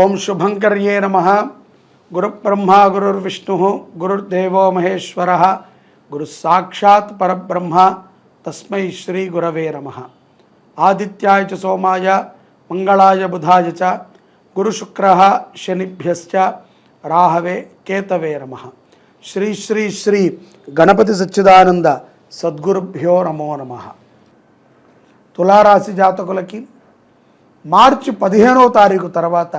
ఓం శుభంకర్యే నమ. గురుబ్రహ్మ గురుర్విష్ణు గురుర్దేవో మహేశ్వర గురు సాక్షాత్ పరబ్రహ్మ తస్మై శ్రీ గురవే నమ. ఆదిత్యాయ చ సోమాయ మంగళాయ బుధాయ చ గురుశుక్ర శనిభ్యశ్చ రాహవే కేతవే నమ. శ్రీ శ్రీ శ్రీ గణపతి సచ్చిదానంద సద్గురుభ్యో నమో నమ. తులారాశి జాతకులకి మార్చి పదిహేనవ తారీఖు తర్వాత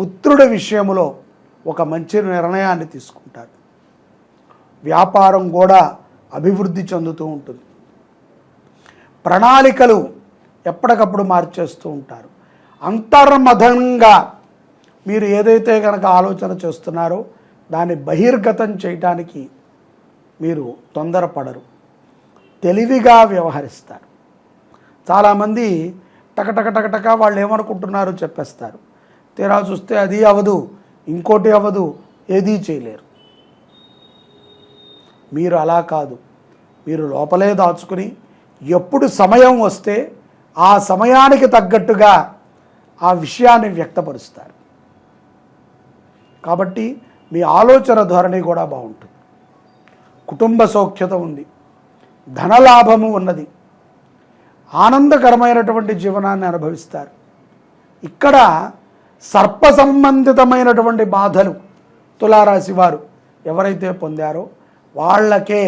పుత్రుడి విషయంలో ఒక మంచి నిర్ణయాన్ని తీసుకుంటారు వ్యాపారం కూడా అభివృద్ధి చెందుతూ ఉంటుంది. ప్రణాళికలు ఎప్పటికప్పుడు మార్చేస్తూ ఉంటారు. అంతర్మధంగా మీరు ఏదైతే కనుక ఆలోచన చేస్తున్నారో దాన్ని బహిర్గతం చేయటానికి మీరు తొందరపడరు. తెలివిగా వ్యవహరిస్తారు. చాలామంది టకటక టకటక వాళ్ళు ఏమనుకుంటున్నారో చెప్పేస్తారు. తీరా చూస్తే అది అవదు ఇంకోటి అవ్వదు ఏదీ చేయలేరు. మీరు అలా కాదు. మీరు లోపలే దాచుకుని ఎప్పుడు సమయం వస్తే ఆ సమయానికి తగ్గట్టుగా ఆ విషయాన్ని వ్యక్తపరుస్తారు. కాబట్టి మీ ఆలోచన ధోరణి కూడా బాగుంటుంది. కుటుంబ సౌఖ్యత ఉంది. ధనలాభము ఉన్నది. ఆనందకరమైనటువంటి జీవనాన్ని అనుభవిస్తారు. ఇక్కడ సర్ప సంబంధితమైనటువంటి బాధలు తులారాశి వారు ఎవరైతే పొందారో వాళ్ళకే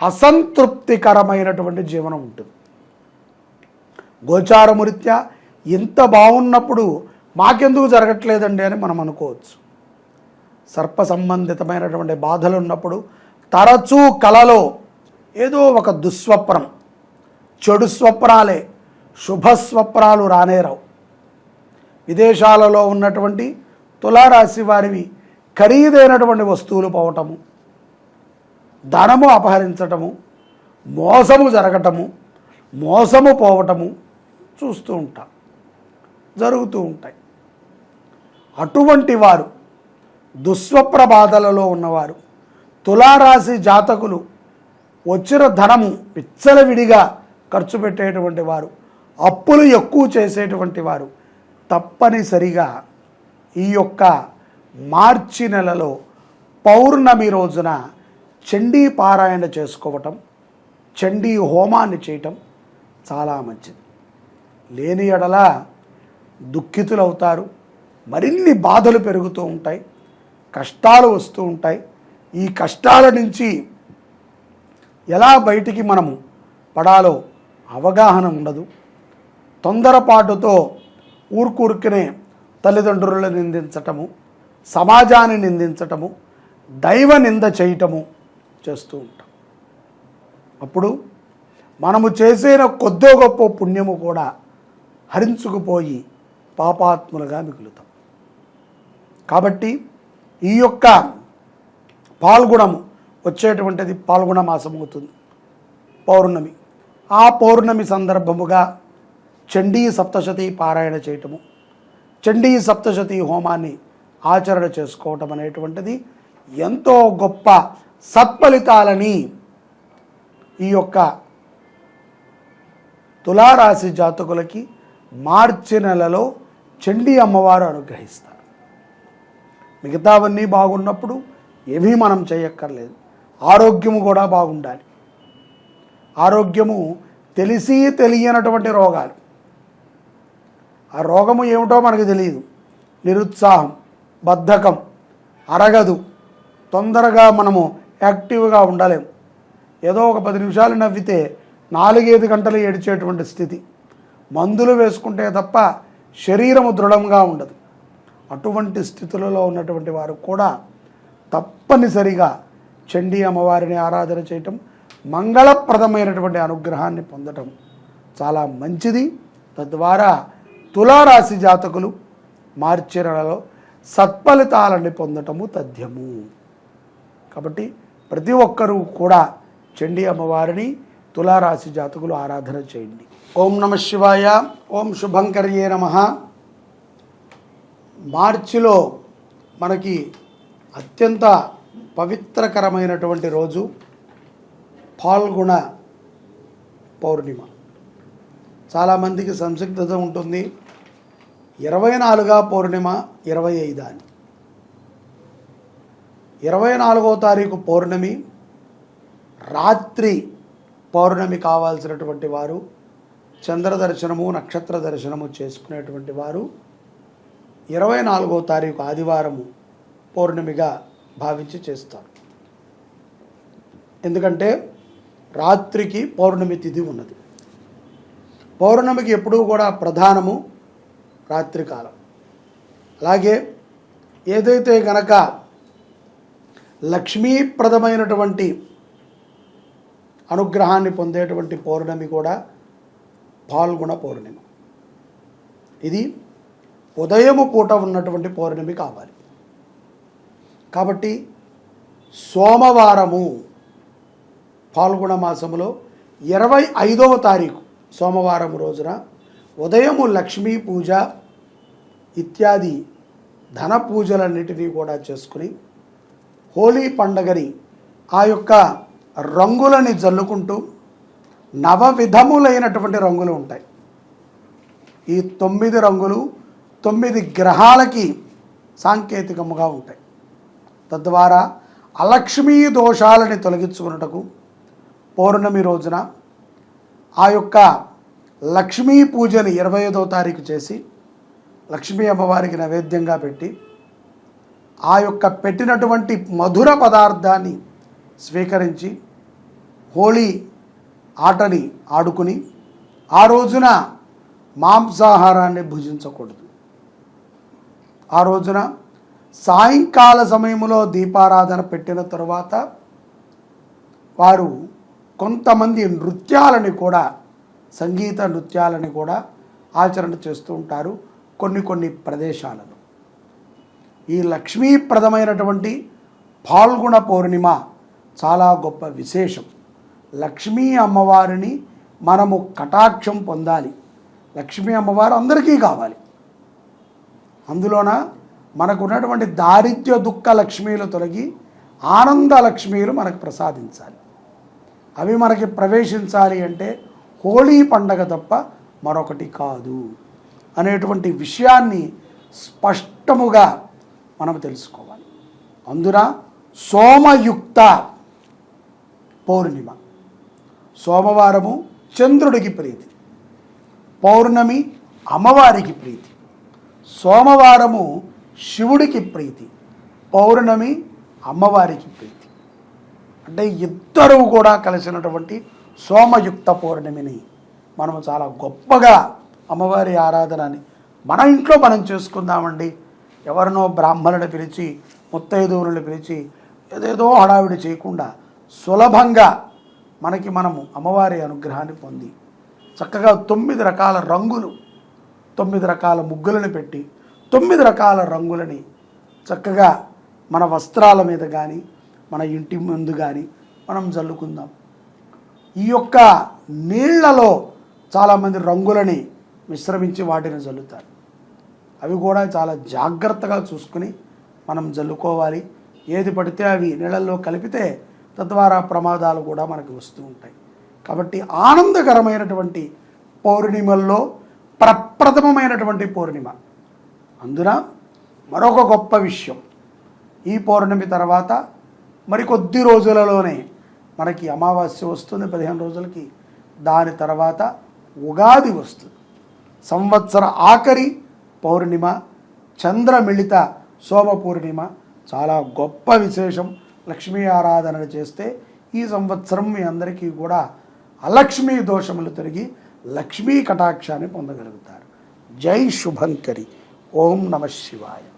అసంతృప్తికరమైనటువంటి జీవనం ఉంటుంది. గోచారమురీత్యా ఇంత బాగున్నప్పుడు మాకెందుకు జరగట్లేదండి అని మనం అనుకోవచ్చు. సర్ప సంబంధితమైనటువంటి బాధలు ఉన్నప్పుడు తరచూ కలలో ఏదో ఒక దుస్వప్నం చెడు స్వప్నాలే శుభస్వప్నాలు రానేరావు విదేశాలలో ఉన్నటువంటి తులారాశి వారివి ఖరీదైనటువంటి వస్తువులు పోవటము ధనము అపహరించటము మోసము జరగటము మోసము పోవటము చూస్తూ ఉంటాం జరుగుతూ ఉంటాయి. అటువంటి వారు దుస్వప్ర బాధలలో ఉన్నవారు తులారాశి జాతకులు వచ్చిన ధనము విచ్చలవిడిగా ఖర్చు పెట్టేటువంటి వారు అప్పులు ఎక్కువ చేసేటువంటి వారు తప్పనిసరిగా ఈ యొక్క మార్చి నెలలో పౌర్ణమి రోజున చండీ పారాయణ చేసుకోవటం చండీ హోమాన్ని చేయటం చాలా మంచిది. లేని ఎడల దుఃఖితులవుతారు మరిన్ని బాధలు పెరుగుతూ ఉంటాయి కష్టాలు వస్తూ ఉంటాయి. ఈ కష్టాల నుంచి ఎలా బయటికి మనము పడాలో అవగాహన ఉండదు. తొందరపాటుతో ఊరుకూరుకునే తల్లిదండ్రులను నిందించటము సమాజాన్ని నిందించటము దైవ నింద చేయటము చేస్తూ ఉంటాం. అప్పుడు మనము చేసిన కొద్దో గొప్ప పుణ్యము కూడా హరించుకుపోయి పాపాత్ములుగా మిగులుతాం. కాబట్టి ఈ యొక్క పాల్గొనము వచ్చేటువంటిది పాల్గొన మాసం అవుతుంది పౌర్ణమి. ఆ పౌర్ణమి సందర్భముగా చండీ సప్తశతి పారాయణ చేయటము చండీ సప్తశతి హోమాన్ని ఆచరణ చేసుకోవటం అనేటువంటిది ఎంతో గొప్ప సత్ఫలితాలని ఈ యొక్క తులారాశి జాతకులకి మార్చి నెలలో చండీ అమ్మవారు అనుగ్రహిస్తారు. మిగతావన్నీ బాగున్నప్పుడు ఏమీ మనం చేయక్కర్లేదు. ఆరోగ్యము కూడా బాగుండాలి. ఆరోగ్యము తెలిసి తెలియనటువంటి రోగాలు. ఆ రోగము ఏమిటో మనకు తెలియదు. నిరుత్సాహం బద్ధకం అరగదు. తొందరగా మనము యాక్టివ్గా ఉండలేము ఏదో ఒక పది నిమిషాలు నవ్వితే నాలుగైదు గంటలు ఏడిచేటువంటి స్థితి. మందులు వేసుకుంటే తప్ప శరీరము దృఢంగా ఉండదు. అటువంటి స్థితులలో ఉన్నటువంటి వారు కూడా తప్పనిసరిగా చండీ అమ్మవారిని ఆరాధన చేయటం మంగళప్రదమైనటువంటి అనుగ్రహాన్ని పొందటం చాలా మంచిది. తద్వారా తులారాశి జాతకులు మార్చి నెలలో సత్ఫలితాలని పొందటము తథ్యము. కాబట్టి ప్రతి ఒక్కరూ కూడా చండీ అమ్మవారిని తులారాశి జాతకులు ఆరాధన చేయండి. ఓం నమ శివాయ ఓం శుభంకర్యే నమ. మార్చిలో మనకి అత్యంత పవిత్రకరమైనటువంటి రోజు పాల్గొన పౌర్ణిమ. చాలామందికి సంసిగ్ధత ఉంటుంది. ఇరవై నాలుగా పౌర్ణిమ ఇరవై ఐదా అని. ఇరవై నాలుగో తారీఖు పౌర్ణమి రాత్రి పౌర్ణమి కావాల్సినటువంటి వారు చంద్ర దర్శనము నక్షత్ర దర్శనము చేసుకునేటువంటి వారు ఇరవై నాలుగో తారీఖు ఆదివారము పౌర్ణమిగా భావించి చేస్తారు. ఎందుకంటే రాత్రికి పౌర్ణమి తిథి ఉన్నది. పౌర్ణమికి ఎప్పుడూ కూడా ప్రధానము రాత్రికాలం. అలాగే ఏదైతే గనక లక్ష్మీప్రదమైనటువంటి అనుగ్రహాన్ని పొందేటువంటి పౌర్ణమి కూడా పాల్గొన పౌర్ణమి. ఇది ఉదయము పూట ఉన్నటువంటి పౌర్ణమి కావాలి. కాబట్టి సోమవారము పాల్గొన మాసములో ఇరవై ఐదవ తారీఖు సోమవారం రోజున ఉదయము లక్ష్మీ పూజ ఇత్యాది ధన పూజలన్నిటినీ కూడా చేసుకుని హోలీ పండగని ఆ యొక్క రంగులని జల్లుకుంటూ నవ విధములైనటువంటి రంగులు ఉంటాయి. ఈ తొమ్మిది రంగులు తొమ్మిది గ్రహాలకి సాంకేతికముగా ఉంటాయి. తద్వారా అలక్ష్మీ దోషాలని తొలగించుకున్నటకు పౌర్ణమి రోజున ఆ యొక్క లక్ష్మీ పూజని ఇరవై ఐదో తారీఖు చేసి లక్ష్మీ అమ్మవారికి నైవేద్యంగా పెట్టి ఆ యొక్క పెట్టినటువంటి మధుర పదార్థాన్ని స్వీకరించి హోళీ ఆటని ఆడుకుని ఆ రోజున మాంసాహారాన్ని భుజించకూడదు. ఆ రోజున సాయంకాల సమయంలో దీపారాధన పెట్టిన తరువాత వారు కొంతమంది నృత్యాలని కూడా సంగీత నృత్యాలని కూడా ఆచరణ చేస్తూ ఉంటారు కొన్ని కొన్ని ప్రదేశాలలో. ఈ లక్ష్మీప్రదమైనటువంటి పాల్గొన పౌర్ణిమ చాలా గొప్ప విశేషం. లక్ష్మీ అమ్మవారిని మనము కటాక్షం పొందాలి. లక్ష్మీ అమ్మవారు అందరికీ కావాలి. అందులోన మనకు ఉన్నటువంటి దారిద్ర్య దుఃఖ లక్ష్మీలు తొలగి ఆనంద లక్ష్మీలు మనకు ప్రసాదించాలి. అవి మనకి ప్రవేశించాలి అంటే హోళీ పండగ తప్ప మరొకటి కాదు అనేటువంటి విషయాన్ని స్పష్టముగా మనం తెలుసుకోవాలి. అందున సోమయుక్త పౌర్ణిమ. సోమవారము చంద్రుడికి ప్రీతి. పౌర్ణమి అమ్మవారికి ప్రీతి. సోమవారము శివుడికి ప్రీతి. పౌర్ణమి అమ్మవారికి ప్రీతి. అంటే ఇద్దరు కూడా కలిసినటువంటి సోమయుక్త పౌర్ణమిని మనము చాలా గొప్పగా అమ్మవారి ఆరాధనని మన ఇంట్లో మనం చేసుకుందామండి. ఎవరినో బ్రాహ్మణుని పిలిచి ముత్తైదువులను పిలిచి ఏదేదో హడావిడి చేయకుండా సులభంగా మనకి మనము అమ్మవారి అనుగ్రహాన్ని పొంది చక్కగా తొమ్మిది రకాల రంగులు తొమ్మిది రకాల ముగ్గులను పెట్టి తొమ్మిది రకాల రంగులని చక్కగా మన వస్త్రాల మీద కానీ మన ఇంటి ముందు కానీ మనం జల్లుకుందాం. ఈ యొక్క నీళ్ళలో చాలామంది రంగులని మిశ్రమించి వాటిని జల్లుతారు. అవి కూడా చాలా జాగ్రత్తగా చూసుకుని మనం జల్లుకోవాలి. ఏది పడితే అవి నీళ్ళల్లో కలిపితే తద్వారా ప్రమాదాలు కూడా మనకు వస్తూ ఉంటాయి. కాబట్టి ఆనందకరమైనటువంటి పౌర్ణిమల్లో ప్రప్రథమమైనటువంటి పౌర్ణిమ. అందున మరొక గొప్ప విషయం. ఈ పౌర్ణమి తర్వాత మరికొద్ది రోజులలోనే మనకి అమావాస్య వస్తుంది పదిహేను రోజులకి. దాని తర్వాత ఉగాది వస్తుంది. సంవత్సర ఆఖరి పౌర్ణిమ చంద్రమిళిత సోమ పూర్ణిమ. చాలా గొప్ప విశేషం. లక్ష్మీ ఆరాధన చేస్తే ఈ సంవత్సరం మీ అందరికీ కూడా అలక్ష్మీ దోషములు తిరిగి లక్ష్మీ కటాక్షాన్ని పొందగలుగుతారు. జై శుభంకరి. ఓం నమ శివాయ.